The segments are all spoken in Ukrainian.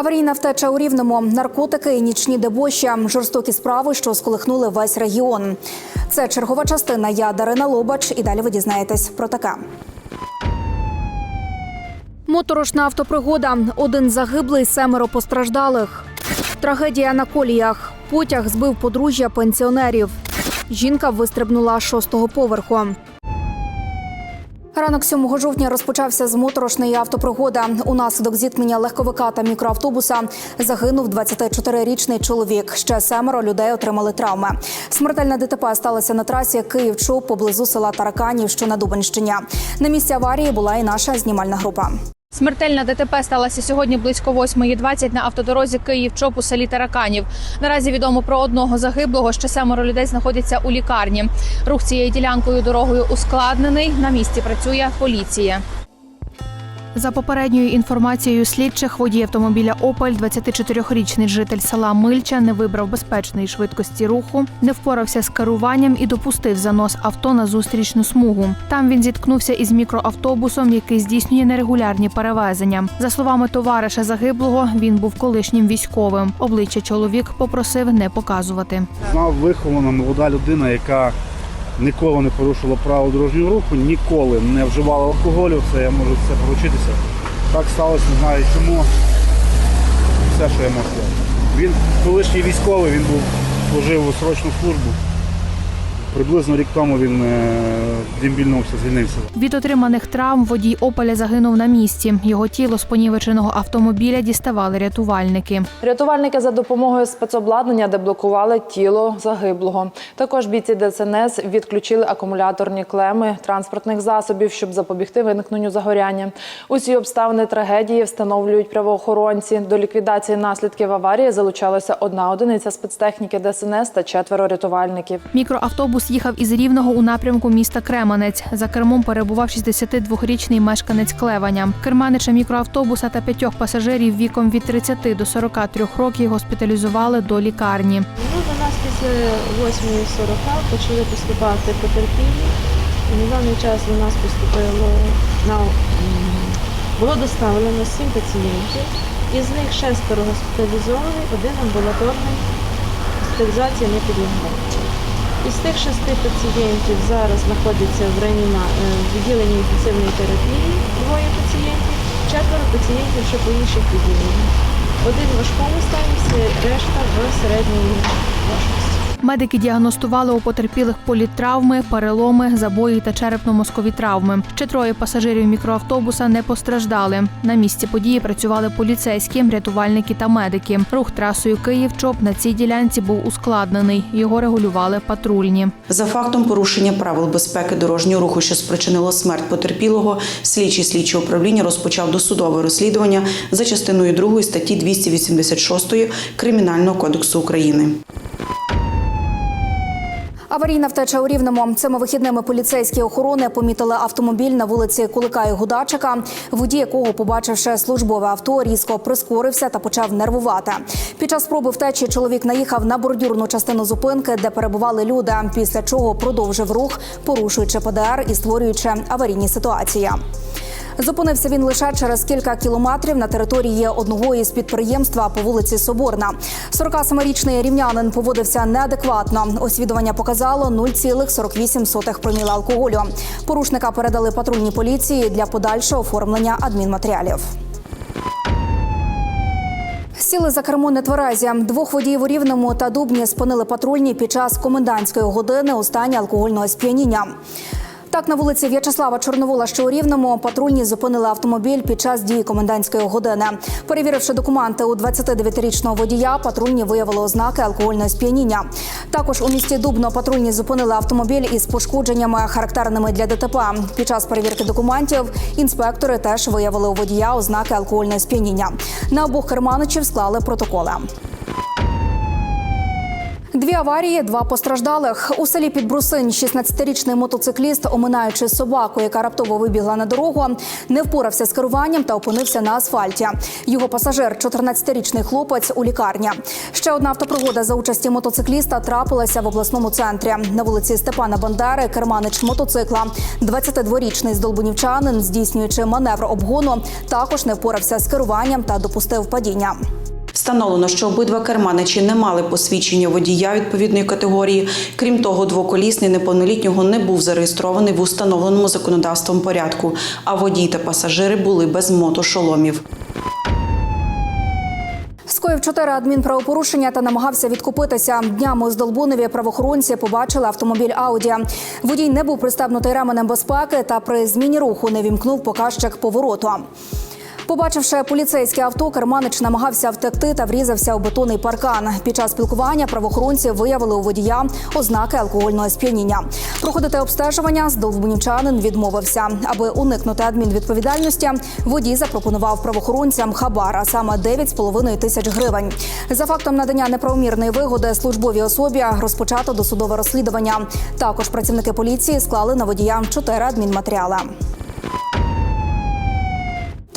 Аварійна втеча у Рівному, наркотики і нічні дебощі, жорстокі справи, що сколихнули весь регіон. Це чергова частина. Я Дарина Лобач. І далі ви дізнаєтесь про таке. Моторошна автопригода. Один загиблий, семеро постраждалих. Трагедія на коліях. Потяг збив подружжя пенсіонерів. Жінка вистрибнула шостого поверху. Ранок 7 жовтня розпочався з моторошної автопригоди. Унаслідок зіткнення легковика та мікроавтобуса загинув 24-річний чоловік. Ще семеро людей отримали травми. Смертельна ДТП сталася на трасі Київ-Чоп поблизу села Тараканів, що на Дубенщині. На місці аварії була і наша знімальна група. Смертельна ДТП сталася сьогодні близько 8.20 на автодорозі Київ-Чоп у селі Тараканів. Наразі відомо про одного загиблого. Ще семеро людей знаходяться у лікарні. Рух цією ділянкою дорогою ускладнений. На місці працює поліція. За попередньою інформацією слідчих, водій автомобіля Опель, 24-річний житель села Мильча, не вибрав безпечної швидкості руху, не впорався з керуванням і допустив занос авто на зустрічну смугу. Там він зіткнувся із мікроавтобусом, який здійснює нерегулярні перевезення. За словами товариша загиблого, він був колишнім військовим. Обличчя чоловік попросив не показувати. Знав вихована молода людина, яка ніколи не порушила правил дорожнього руху, ніколи не вживала алкоголю. Це я можу це поручитися. Так сталося, не знаю чому. Все, що я можу. Він колишній військовий, він був служив у срочну службу. Приблизно рік тому він е, дембільнувся, звільнився. Від отриманих травм водій Опеля загинув на місці. Його тіло з понівеченого автомобіля діставали рятувальники. Рятувальники за допомогою спецобладнання деблокували тіло загиблого. Також бійці ДСНС відключили акумуляторні клеми транспортних засобів, щоб запобігти виникненню загоряння. Усі обставини трагедії встановлюють правоохоронці. До ліквідації наслідків аварії залучалася одна одиниця спецтехніки ДСНС та четверо рятувальників. Мікроавтобус їхав із Рівного у напрямку міста Кременець. За кермом перебував 62-річний мешканець Клеваня. Керманича мікроавтобуса та п'ятьох пасажирів віком від 30 до 43 років госпіталізували до лікарні. Ну, до нас після 8.40 почали поступати потерпілі. На даний час до нас поступило на було доставлено 7 пацієнтів. Із них шестеро госпіталізовані, один амбулаторний госпіталізація не підлягає. Із тих шести пацієнтів зараз знаходяться в реаніма... е, відділенні інтенсивної терапії, двоє пацієнтів, четверо пацієнтів ще по інших відділеннях. Один в важкому стані, решта в середньому важкості. Медики діагностували у потерпілих політтравми, переломи, забої та черепно-мозкові травми. Ще троє пасажирів мікроавтобуса не постраждали. На місці події працювали поліцейські, рятувальники та медики. Рух трасою Київ-Чоп на цій ділянці був ускладнений. Його регулювали патрульні. За фактом порушення правил безпеки дорожнього руху, що спричинило смерть потерпілого, слідчий слідчого управління розпочав досудове розслідування за частиною 2 статті 286 Кримінального кодексу України. Аварійна втеча у Рівному. Цими вихідними поліцейські охорони помітили автомобіль на вулиці Кулика і Гудачика, водій якого, побачивши службове авто, різко прискорився та почав нервувати. Під час спроби втечі чоловік наїхав на бордюрну частину зупинки, де перебували люди. Після чого продовжив рух, порушуючи ПДР і створюючи аварійні ситуації. Зупинився він лише через кілька кілометрів на території одного із підприємства по вулиці Соборна. 47-річний рівнянин поводився неадекватно. Освідування показало 0,48 проміла алкоголю. Порушника передали патрульній поліції для подальшого оформлення адмінматеріалів. Сіли за кермо нетверезі. Двох водіїв у Рівному та Дубні спинили патрульні під час комендантської години у стані алкогольного сп'яніння. Так, на вулиці В'ячеслава Чорновола, що у Рівному, патрульні зупинили автомобіль під час дії комендантської години. Перевіривши документи у 29-річного водія, патрульні виявили ознаки алкогольного сп'яніння. Також у місті Дубно патрульні зупинили автомобіль із пошкодженнями, характерними для ДТП. Під час перевірки документів інспектори теж виявили у водія ознаки алкогольного сп'яніння. На обох керманичів склали протоколи. Дві аварії, два постраждалих. У селі Підбрусинь 16-річний мотоцикліст, оминаючи собаку, яка раптово вибігла на дорогу, не впорався з керуванням та опинився на асфальті. Його пасажир, 14-річний хлопець, у лікарні. Ще одна автопригода за участі мотоцикліста трапилася в обласному центрі. На вулиці Степана Бандери керманич мотоцикла, 22-річний здолбунівчанин, здійснюючи маневр обгону, також не впорався з керуванням та допустив падіння. Встановлено, що обидва керманичі не мали посвідчення водія відповідної категорії. Крім того, двоколісний неповнолітнього не був зареєстрований в установленому законодавством порядку, а водій та пасажири були без мотошоломів. Скоїв чотири адмінправопорушення та намагався відкупитися. Днями у Здолбунові правоохоронці побачили автомобіль Ауді. Водій не був пристебнутий ременем безпеки та при зміні руху не вімкнув показчик повороту. Побачивши поліцейське авто, керманич намагався втекти та врізався у бетонний паркан. Під час спілкування правоохоронці виявили у водія ознаки алкогольного сп'яніння. Проходити обстежування здолбунівчанин відмовився. Аби уникнути адмінвідповідальності, водій запропонував правоохоронцям хабар, а саме 9,5 тисяч гривень. За фактом надання неправомірної вигоди службовій особі розпочато досудове розслідування. Також працівники поліції склали на водія чотири адмінматеріали.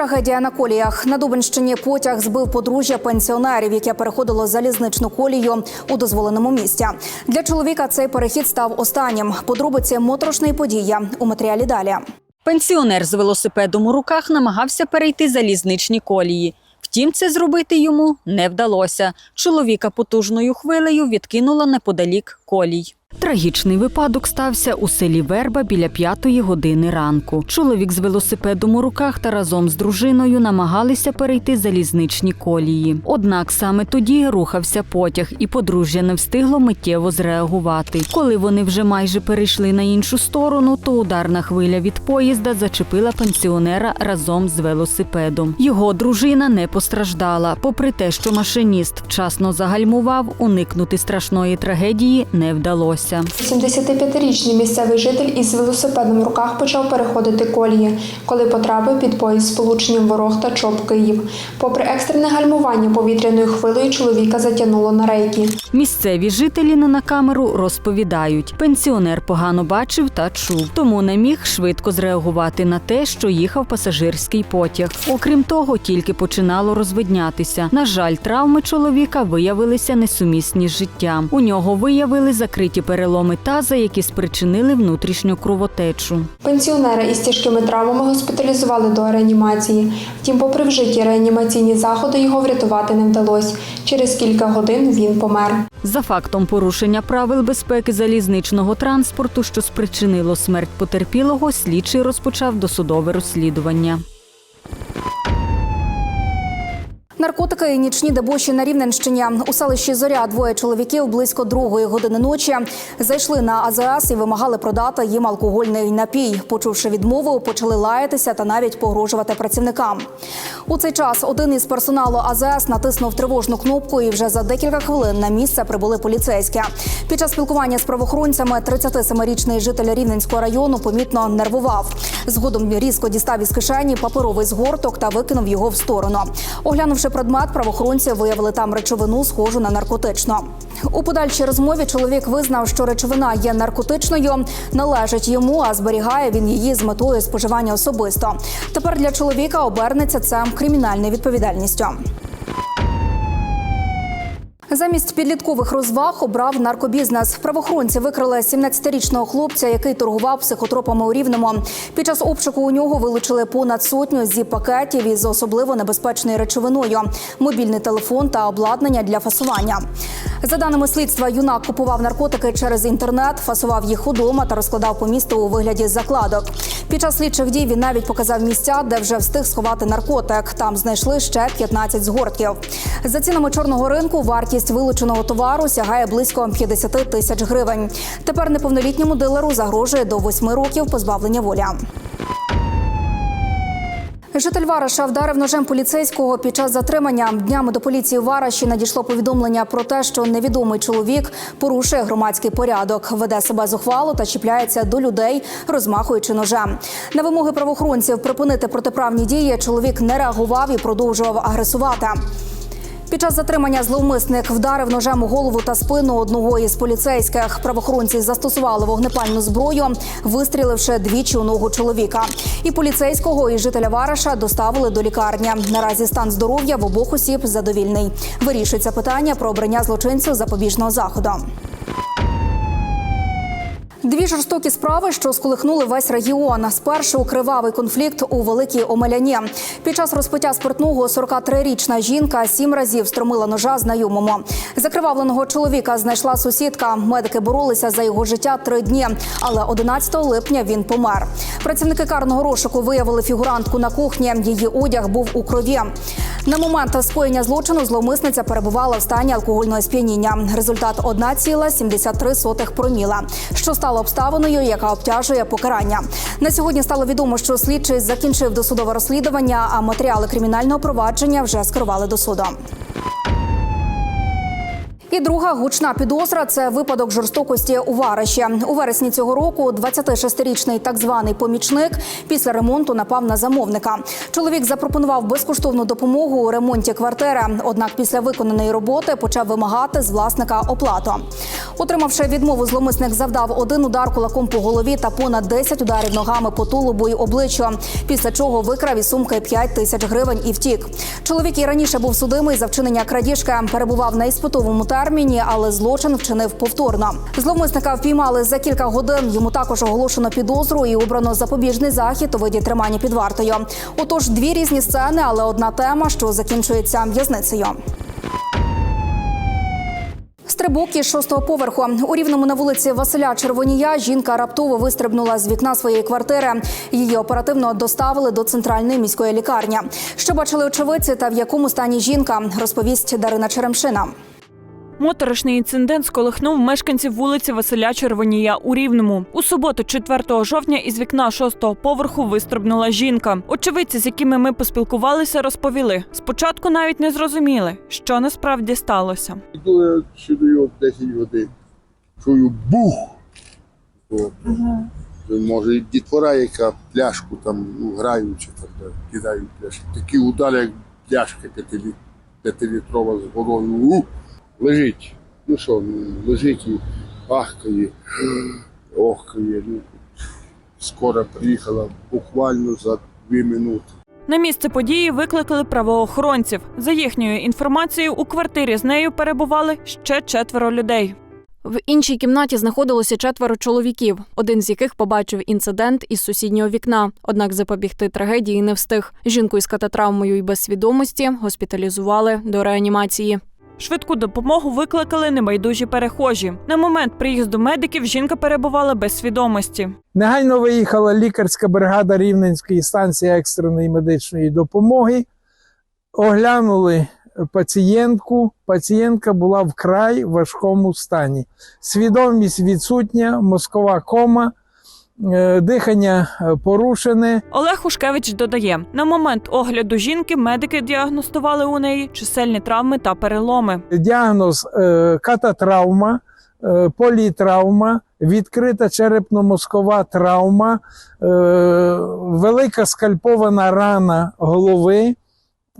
Трагедія на коліях на Дубенщині потяг збив подружжя пенсіонерів, яке переходило залізничну колію у дозволеному місці. Для чоловіка цей перехід став останнім. Подробиці моторошної події у матеріалі далі. Пенсіонер з велосипедом у руках намагався перейти залізничні колії. Втім, це зробити йому не вдалося. Чоловіка потужною хвилею відкинула неподалік колій. Трагічний випадок стався у селі Верба біля п'ятої години ранку. Чоловік з велосипедом у руках та разом з дружиною намагалися перейти залізничні колії. Однак саме тоді рухався потяг, і подружжя не встигло миттєво зреагувати. Коли вони вже майже перейшли на іншу сторону, то ударна хвиля від поїзда зачепила пенсіонера разом з велосипедом. Його дружина не постраждала. Попри те, що машиніст вчасно загальмував, уникнути страшної трагедії не вдалося. 75-річний місцевий житель із велосипедом в руках почав переходити колії, коли потрапив під поїзд з сполученням Ворог та Чоп Київ. Попри екстрене гальмування повітряною хвилею, чоловіка затягнуло на рейки. Місцеві жителі не на камеру розповідають, пенсіонер погано бачив та чув, тому не міг швидко зреагувати на те, що їхав пасажирський потяг. Окрім того, тільки починало розвиднятися. На жаль, травми чоловіка виявилися несумісні з життям. У нього виявили закриті переломи таза, які спричинили внутрішню кровотечу. Пенсіонера із тяжкими травмами госпіталізували до реанімації. Втім, попри вжиті реанімаційні заходи, його врятувати не вдалося. Через кілька годин він помер. За фактом порушення правил безпеки залізничного транспорту, що спричинило смерть потерпілого, слідчий розпочав досудове розслідування. Наркотики і нічні дебоші на Рівненщині. У селищі Зоря двоє чоловіків близько другої години ночі зайшли на АЗС і вимагали продати їм алкогольний напій. Почувши відмову, почали лаятися та навіть погрожувати працівникам. У цей час один із персоналу АЗС натиснув тривожну кнопку, і вже за декілька хвилин на місце прибули поліцейські. Під час спілкування з правоохоронцями 37-річний житель Рівненського району помітно нервував. Згодом різко дістав із кишені паперовий згорток та викинув його в сторону. Оглянувши предмет, правоохоронці виявили там речовину, схожу на наркотичну. У подальшій розмові чоловік визнав, що речовина є наркотичною, належить йому, а зберігає він її з метою споживання особисто. Тепер для чоловіка обернеться це кримінальною відповідальністю. Замість підліткових розваг обрав наркобізнес. Правоохоронці викрили 17-річного хлопця, який торгував психотропами у Рівному. Під час обшуку у нього вилучили понад сотню зі пакетів із особливо небезпечною речовиною, мобільний телефон та обладнання для фасування. За даними слідства, юнак купував наркотики через інтернет, фасував їх удома та розкладав по місту у вигляді закладок. Під час слідчих дій він навіть показав місця, де вже встиг сховати наркотик. Там знайшли ще 15 згортків. За цінами чорного ринку вартість вилученого товару сягає близько 50 тисяч гривень. Тепер неповнолітньому дилеру загрожує до 8 років позбавлення волі. Житель Вараша вдарив ножем поліцейського під час затримання. Днями до поліції Вараші надійшло повідомлення про те, що невідомий чоловік порушує громадський порядок, веде себе зухвало та чіпляється до людей, розмахуючи ножем. На вимоги правоохоронців припинити протиправні дії чоловік не реагував і продовжував агресувати. Під час затримання зловмисник вдарив ножем у голову та спину одного із поліцейських. Правоохоронці застосували вогнепальну зброю, вистріливши двічі у ногу чоловіка. І поліцейського, і жителя Вараша доставили до лікарні. Наразі стан здоров'я в обох осіб задовільний. Вирішується питання про обрання злочинцю запобіжного заходу. Дві жорстокі справи, що сколихнули весь регіон. Спершу кривавий конфлікт у Великій Омеляні. Під час розпиття спиртного 43-річна жінка сім разів стромила ножа знайомому. Закривавленого чоловіка знайшла сусідка. Медики боролися за його життя три дні, але 11 липня він помер. Працівники карного розшуку виявили фігурантку на кухні. Її одяг був у крові. На момент скоєння злочину зловмисниця перебувала в стані алкогольного сп'яніння. Результат 1,73 проміла, що стало обставиною, яка обтяжує покарання. На сьогодні стало відомо, що слідчий закінчив досудове розслідування, а матеріали кримінального провадження вже скерували до суду. І друга гучна підозра це випадок жорстокості у Вариші. У вересні цього року 26-річний так званий помічник після ремонту напав на замовника. Чоловік запропонував безкоштовну допомогу у ремонті квартири. Однак після виконаної роботи почав вимагати з власника оплату. Отримавши відмову, зломисник завдав один удар кулаком по голові та понад 10 ударів ногами по тулубу й обличчю. Після чого викрав із сумки 5 тисяч гривень і втік. Чоловік і раніше був судимий за вчинення крадіжки, перебував на іспитовому терміні, але злочин вчинив повторно. Зловмисника впіймали за кілька годин. Йому також оголошено підозру і обрано запобіжний захід у виді тримання під вартою. Отож, дві різні сцени, але одна тема, що закінчується в'язницею. Стрибок із шостого поверху у рівному на вулиці Василя Червонія жінка раптово вистрибнула з вікна своєї квартири. Її оперативно доставили до центральної міської лікарні. Що бачили очевидці та в якому стані жінка, розповість Дарина Черемшина. Моторошний інцидент сколихнув мешканців вулиці Василя Червонія у Рівному. У суботу, 4 жовтня, із вікна шостого поверху вистрибнула жінка. Очевидці, з якими ми поспілкувалися, розповіли. Спочатку навіть не зрозуміли, що насправді сталося. Іду я сюди о 10 годин. Чую бух. О, Може, і дітвора, яка пляшку там ну, граючи, там, да, кидають пляшки. Такі удари, як пляшка п'ятилі- п'ятилітрова з водою. Лежить. Ну що, лежить і ахкає, охкає. Ну, скоро приїхала буквально за дві минути. На місце події викликали правоохоронців. За їхньою інформацією, у квартирі з нею перебували ще четверо людей. В іншій кімнаті знаходилося четверо чоловіків, один з яких побачив інцидент із сусіднього вікна. Однак запобігти трагедії не встиг. Жінку із кататравмою і без свідомості госпіталізували до реанімації. Швидку допомогу викликали небайдужі перехожі. На момент приїзду медиків жінка перебувала без свідомості. Негайно виїхала лікарська бригада Рівненської станції екстреної медичної допомоги. Оглянули пацієнтку. Пацієнтка була в край важкому стані. Свідомість відсутня, мозкова кома, дихання е, порушене. Олег Хушкевич додає: на момент огляду жінки медики діагностували у неї чисельні травми та переломи. Діагноз е, кататравма, е, політравма, відкрита черепно-мозкова травма, е, велика скальпована рана голови.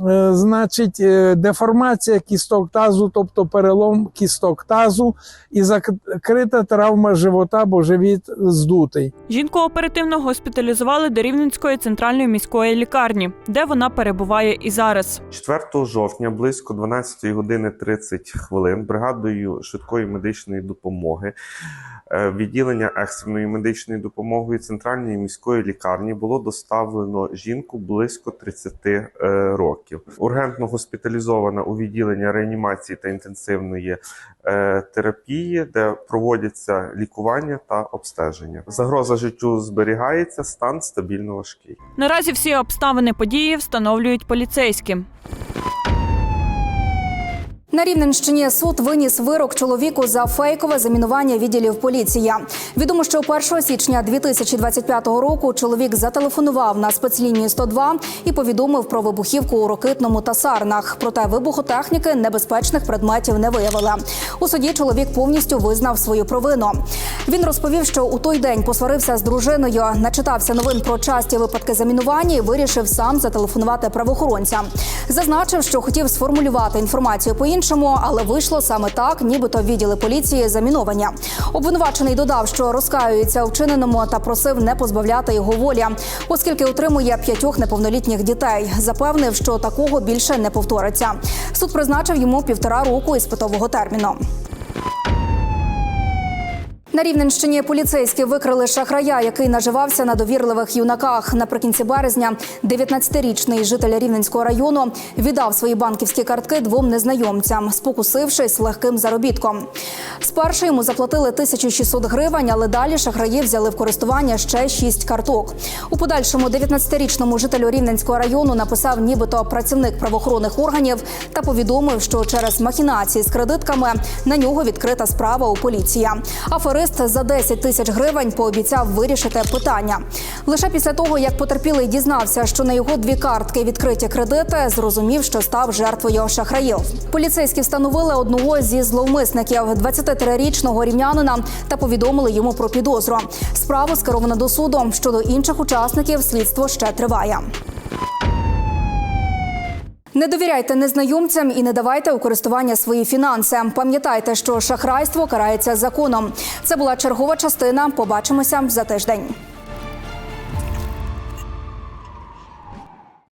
Е, Значить, е, деформація кісток тазу, тобто перелом кісток тазу, і закрита травма живота, бо живіт здутий. Жінку оперативно госпіталізували до Рівненської центральної міської лікарні, де вона перебуває і зараз. 4 жовтня близько 12 години 30 хвилин бригадою швидкої медичної допомоги відділення екстреної медичної допомоги центральної міської лікарні було доставлено жінку близько 30 е, років. Ургентно госпіталізована у відділення реанімації та інтенсивної е, терапії, де проводяться лікування та обстеження. Загроза життю зберігається, стан стабільно важкий. Наразі всі обставини події встановлюють поліцейські. На Рівненщині суд виніс вирок чоловіку за фейкове замінування відділів поліції. Відомо, що 1 січня 2025 року чоловік зателефонував на спецлінію 102 і повідомив про вибухівку у Рокитному та Сарнах. Проте вибухотехніки небезпечних предметів не виявили. У суді чоловік повністю визнав свою провину. Він розповів, що у той день посварився з дружиною, начитався новин про часті випадки замінування і вирішив сам зателефонувати правоохоронцям. Зазначив, що хотів сформулювати інформацію по-іншому, але вийшло саме так, нібито відділи поліції замінування. Обвинувачений додав, що розкаюється вчиненому та просив не позбавляти його волі, оскільки утримує п'ятьох неповнолітніх дітей. Запевнив, що такого більше не повториться. Суд призначив йому півтора року іспитового терміну. На Рівненщині поліцейські викрили шахрая, який наживався на довірливих юнаках. Наприкінці березня 19-річний житель Рівненського району віддав свої банківські картки двом незнайомцям, спокусившись легким заробітком. Спершу йому заплатили 1600 гривень, але далі шахраї взяли в користування ще шість карток. У подальшому 19-річному жителю Рівненського району написав, нібито працівник правоохоронних органів, та повідомив, що через махінації з кредитками на нього відкрита справа у поліції. Аферист за 10 тисяч гривень пообіцяв вирішити питання. Лише після того, як потерпілий дізнався, що на його дві картки відкриті кредити, зрозумів, що став жертвою шахраїв. Поліцейські встановили одного зі зловмисників, 23-річного рівнянина, та повідомили йому про підозру. Справу скеровано до суду. Щодо інших учасників слідство ще триває. Не довіряйте незнайомцям і не давайте у користування свої фінанси. Пам'ятайте, що шахрайство карається законом. Це була чергова частина. Побачимося за тиждень.